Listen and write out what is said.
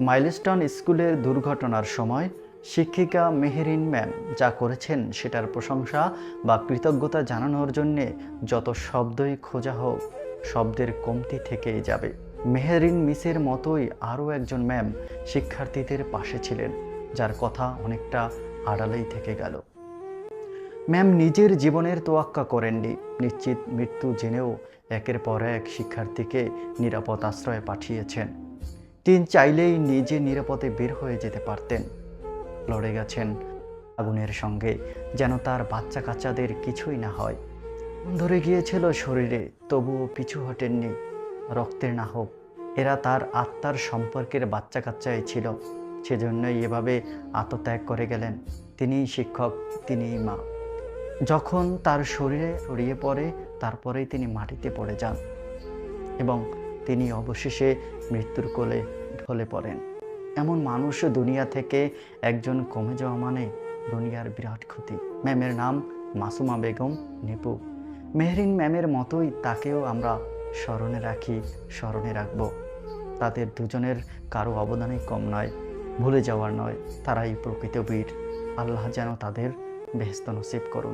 Milestone স্কুলের দুর্ঘটনার সময় শিক্ষিকা মেহেরিন ম্যাম যা করেছেন সেটার প্রশংসা বা কৃতজ্ঞতা জানানোর জন্যে যত শব্দই খোঁজা হোক, শব্দের কমতি থেকেই যাবে। মেহেরিন মিসের মতোই আরও একজন ম্যাম শিক্ষার্থীদের পাশে ছিলেন, যার কথা অনেকটা আড়ালেই থেকে গেল। ম্যাম নিজের জীবনের তোয়াক্কা করেননি। নিশ্চিত মৃত্যু জেনেও একের পর এক শিক্ষার্থীকে নিরাপদ আশ্রয়ে পাঠিয়েছেন। তিন চাইলেই নিজে নিরাপদে বের হয়ে যেতে পারতেন। লড়ে গেছেন আগুনের সঙ্গে, যেন তার বাচ্চা কাচ্চাদের কিছুই না হয়। ধরে গিয়েছিল শরীরে, তবুও পিছু হটেননি। রক্তের না হোক এরা তার আত্মার সম্পর্কের বাচ্চা কাচ্চাই ছিল। সেজন্যই এভাবে আত্মত্যাগ করে গেলেন। তিনিই শিক্ষক, তিনিই মা। যখন তার শরীরে ছড়িয়ে পড়ে, তারপরেই তিনি মাটিতে পড়ে যান। এবং তিনি অবশেষে মৃত্যুর কোলে ঢলে পড়েন। এমন মানুষ দুনিয়া থেকে একজন কমে যাওয়া মানে দুনিয়ার বিরাট ক্ষতি। ম্যামের নাম মাসুমা বেগম নিপু। মেহরিন ম্যামের মতোই তাকেও আমরা স্মরণে রাখি, স্মরণে রাখব। তাদের দুজনের কারও অবদানই কম নয়, ভুলে যাওয়ার নয়। তারাই প্রকৃত বীর। আল্লাহ যেন তাদের বেহেস্ত নসিব করুন।